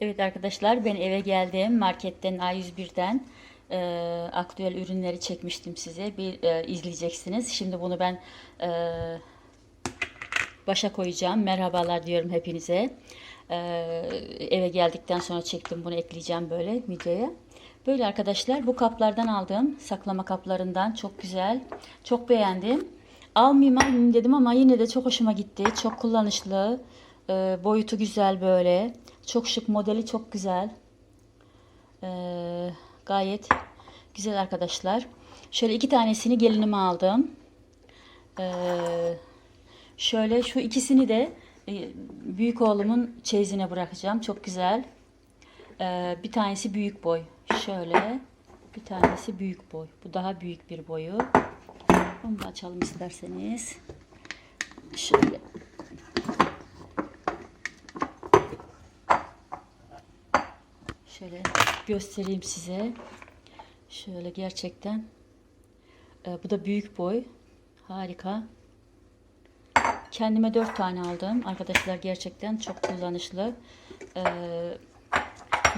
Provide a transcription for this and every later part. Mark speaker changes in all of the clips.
Speaker 1: Evet arkadaşlar ben eve geldim marketten A101'den e, aktüel ürünleri çekmiştim size bir e, izleyeceksiniz. Şimdi bunu ben e, başa koyacağım. Merhabalar diyorum hepinize. E, eve geldikten sonra çektim bunu ekleyeceğim böyle videoya. Böyle arkadaşlar bu kaplardan aldım. Saklama kaplarından çok güzel. Çok beğendim. Almayayım almayayım dedim ama yine de çok hoşuma gitti. Çok kullanışlı. E, boyutu güzel böyle. Çok şık modeli çok güzel. E, gayet güzel arkadaşlar. Şöyle iki tanesini gelinime aldım. E, şöyle şu ikisini de e, büyük oğlumun çeyizine bırakacağım. Çok güzel. E, bir tanesi büyük boy. Şöyle bir tanesi büyük boy. Bu daha büyük bir boyu. Onu da açalım isterseniz. Şöyle. Şöyle göstereyim size. Şöyle gerçekten. e, bu da büyük boy. Harika. Kendime dört tane aldım. Arkadaşlar gerçekten çok kullanışlı. E,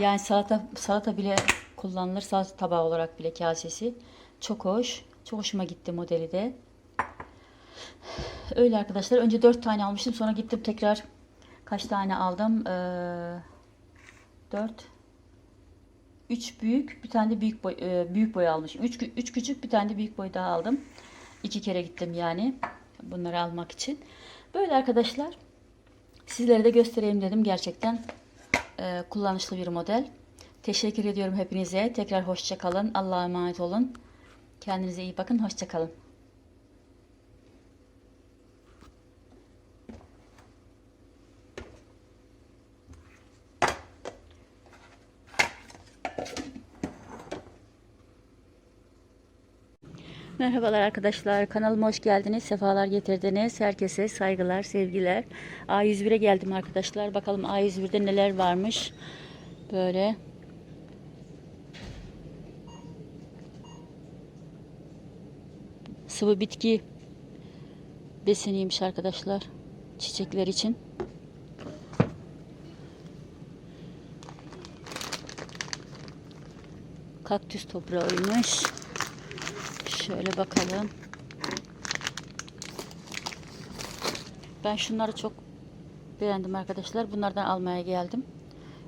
Speaker 1: yani salata salata bile kullanılır. Salata tabağı olarak bile kasesi. Çok hoş. Çok hoşuma gitti modeli de. Öyle arkadaşlar. Önce dört tane almıştım. Sonra gittim tekrar kaç tane aldım? Ee, dört. Üç büyük, bir tane de büyük boy, e, büyük boy almışım. Üç, kü- üç küçük, bir tane de büyük boy daha aldım. İki kere gittim yani bunları almak için. Böyle arkadaşlar. Sizlere de göstereyim dedim. Gerçekten e, kullanışlı bir model. Teşekkür ediyorum hepinize. Tekrar hoşça kalın. Allah'a emanet olun. Kendinize iyi bakın. Hoşça kalın. Merhabalar arkadaşlar. Kanalıma hoş geldiniz. Sefalar getirdiniz. Herkese saygılar, sevgiler. A101'e geldim arkadaşlar. Bakalım A101'de neler varmış. Böyle. Sıvı bitki besiniymiş arkadaşlar. Çiçekler için. Kaktüs toprağıymış. Şöyle bakalım. Ben şunları çok beğendim arkadaşlar. Bunlardan almaya geldim.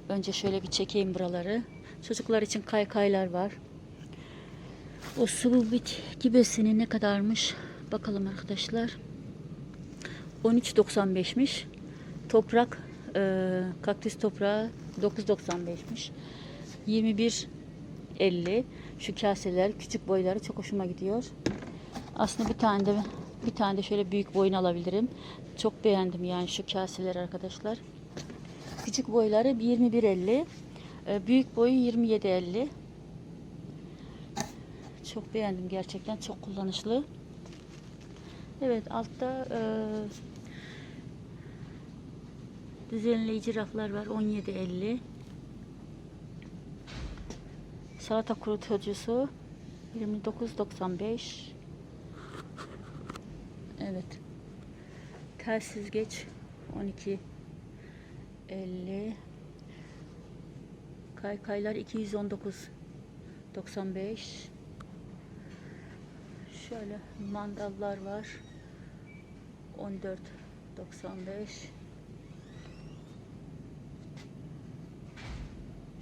Speaker 1: Önce şöyle bir çekeyim buraları. Çocuklar için kaykaylar var. O sıvı bitki besini ne kadarmış? Bakalım arkadaşlar. 13.95'miş. Toprak e, kaktüs toprağı 9.95'miş. 21.50 şu kaseler küçük boyları çok hoşuma gidiyor. Aslında bir tane de bir tane de şöyle büyük boyunu alabilirim. Çok beğendim yani şu kaseler arkadaşlar. Küçük boyları 21.50. e, Büyük boyu 27.50. Çok beğendim gerçekten. Çok kullanışlı. Evet altta e, düzenleyici raflar var. 17.50. Salata kurutucusu 29.95 Evet. Tel süzgeç 12.50 Kaykaylar 219.95 Şöyle mandallar var. 14.95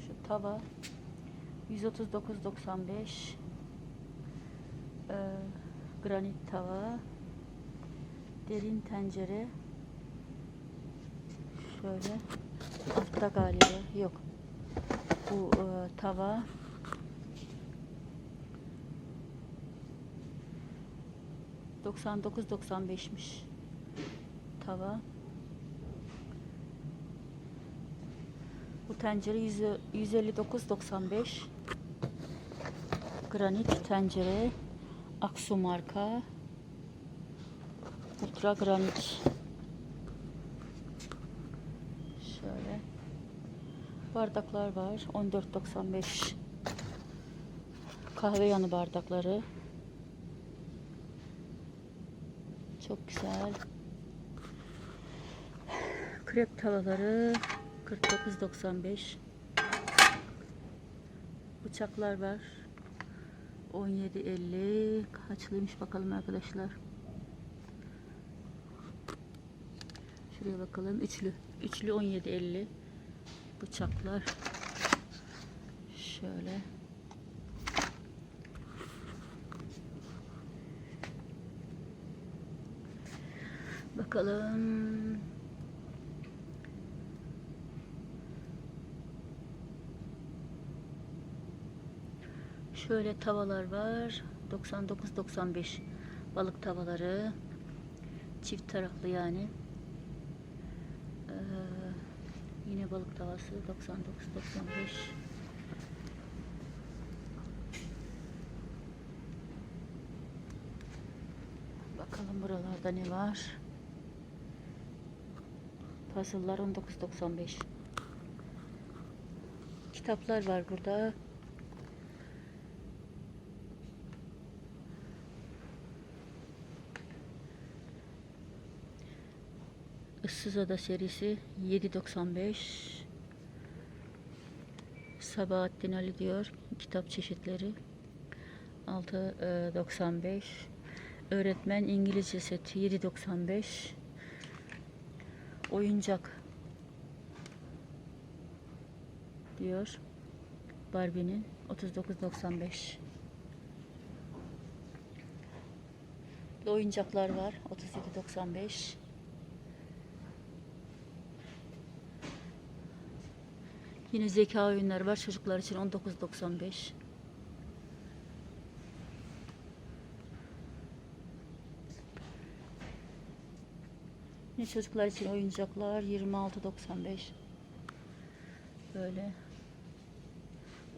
Speaker 1: Şu tava 139.95 ee, granit tava derin tencere şöyle altta galiba yok. Bu e, tava ...99.95'miş... ...tava... Bu tencere 159.95 Granit tencere Aksu marka Ultra granit. Şöyle. Bardaklar var 14.95 Kahve yanı bardakları. Çok güzel. Krep tavaları 49.95 Bıçaklar var. 17.50 kaçlıymış bakalım arkadaşlar. Şuraya bakalım. Üçlü. Üçlü 17.50 bıçaklar. Şöyle. Bakalım. Şöyle tavalar var. 99-95 balık tavaları. Çift taraflı yani. Ee, yine balık tavası 99-95. Bakalım buralarda ne var. Puzzle'lar 19.95. Kitaplar var burada. Issız Ada serisi 7.95. Sabahattin Ali diyor. Kitap çeşitleri 6.95. Öğretmen İngilizce seti 7.95. Oyuncak diyor. Barbie'nin 39.95. Burada oyuncaklar var 37.95. Yine zeka oyunları var çocuklar için 19.95. Yine çocuklar için oyuncaklar 26.95. Böyle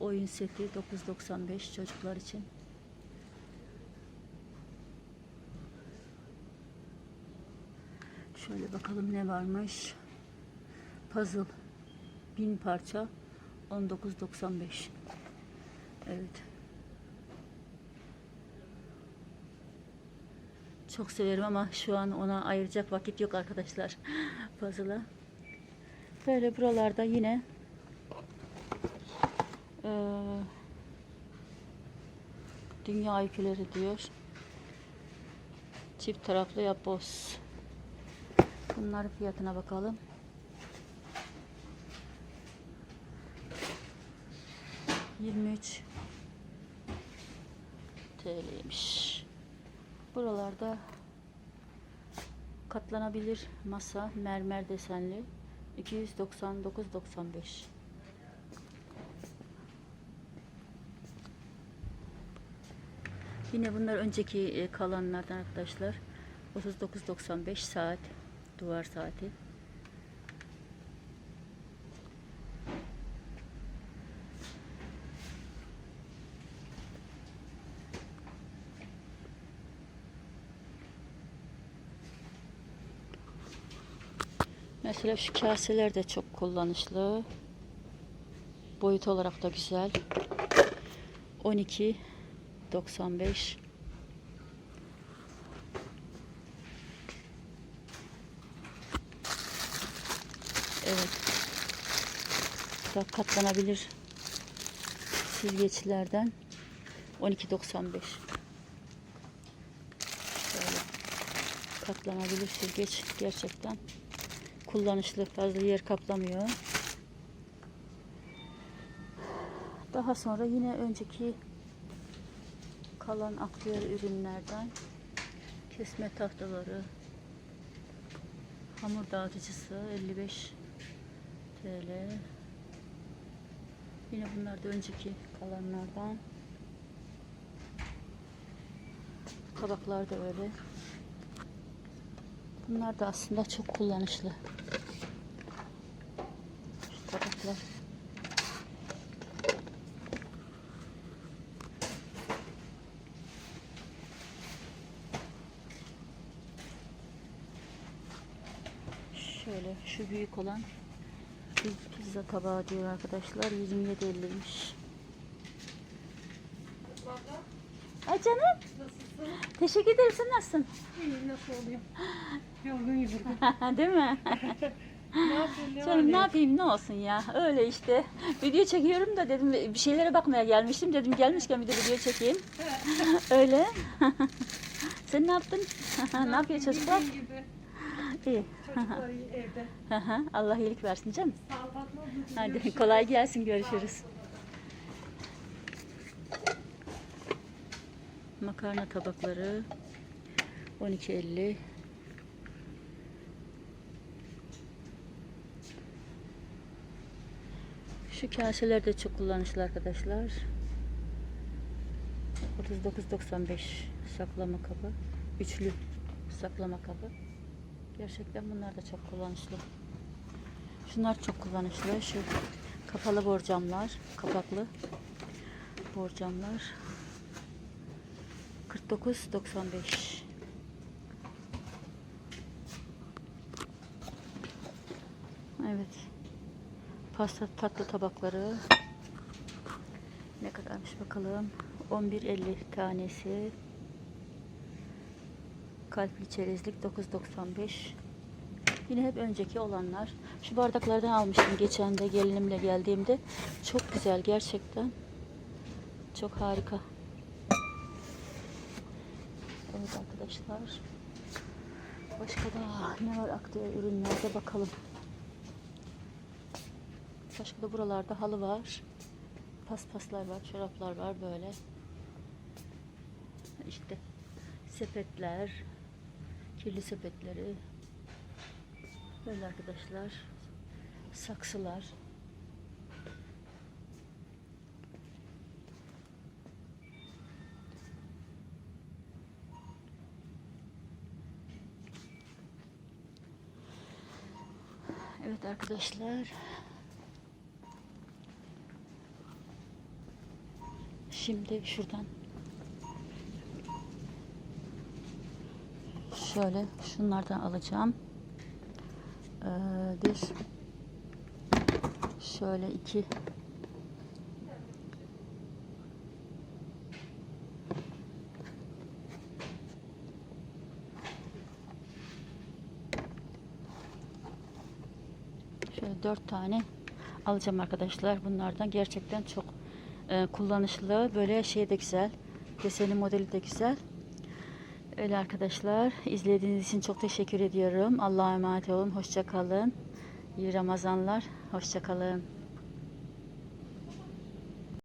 Speaker 1: oyun seti 9.95 çocuklar için. Şöyle bakalım ne varmış. Puzzle bin parça 19.95. Evet. Çok severim ama şu an ona ayıracak vakit yok arkadaşlar. Puzzle'a. Böyle buralarda yine eee, dünya öyküleri diyor. Çift taraflı yapboz. Bunların fiyatına bakalım. Yirmi üç. TL'ymiş. Buralarda katlanabilir masa mermer desenli 299.95 Yine bunlar önceki e, kalanlardan arkadaşlar. 39.95 saat duvar saati Mesela şu kaseler de çok kullanışlı. Boyut olarak da güzel. 12 95 Evet. Da katlanabilir silgeçlerden 12.95 Şöyle katlanabilir silgeç gerçekten kullanışlı fazla yer kaplamıyor. Daha sonra yine önceki kalan aktüel ürünlerden kesme tahtaları hamur dağıtıcısı 55 TL yine bunlar da önceki kalanlardan. Tabaklar da öyle bunlar da aslında çok kullanışlı şu tabaklar Şöyle şu büyük olan bir pizza tabağı diyor arkadaşlar. 27.50'ymiş. Ay canım.
Speaker 2: Nasılsın?
Speaker 1: Teşekkür ederim. Sen nasılsın?
Speaker 2: İyi nasıl olayım? Yorgun yorgun.
Speaker 1: Değil mi?
Speaker 2: Ne yapıyorsun? Ne
Speaker 1: Canım ne yapayım ne olsun ya. Öyle işte. Video çekiyorum da dedim bir şeylere bakmaya gelmiştim. Dedim gelmişken bir de video çekeyim. Öyle. Sen ne yaptın? ne yapıyor çocuklar?
Speaker 2: Gibi.
Speaker 1: İyi.
Speaker 2: Çocuklar iyi evde.
Speaker 1: Allah iyilik versin canım.
Speaker 2: Sağ ol Fatma ablacığım.
Speaker 1: Hadi
Speaker 2: Görüşürüz.
Speaker 1: kolay gelsin görüşürüz. Makarna tabakları 12.50 Şu kaseler de çok kullanışlı arkadaşlar. 39.95 saklama kabı. Üçlü saklama kabı. Gerçekten bunlar da çok kullanışlı. Şunlar çok kullanışlı. Şu kapalı borcamlar, kapaklı borcamlar. 49.95. Evet. Pasta tatlı tabakları. Ne kadarmış bakalım. 11.50 tanesi. Kalpli çerezlik 9.95. Yine hep önceki olanlar. Şu bardaklardan almıştım geçen de gelinimle geldiğimde. Çok güzel gerçekten. Çok harika. Evet arkadaşlar. Başka da ne var aktüel ürünlerde bakalım. Başka da buralarda halı var. Paspaslar var, çoraplar var böyle. İşte sepetler, kirli sepetleri, Böyle arkadaşlar. Saksılar. Evet arkadaşlar. Şimdi şuradan. Şöyle şunlardan alacağım. Ee, bir. Şöyle iki. Şöyle dört tane alacağım arkadaşlar. Bunlardan gerçekten çok e, kullanışlı böyle şey de güzel deseni modeli de güzel Öyle arkadaşlar. izlediğiniz için çok teşekkür ediyorum. Allah'a emanet olun. Hoşça kalın. İyi Ramazanlar. Hoşça kalın.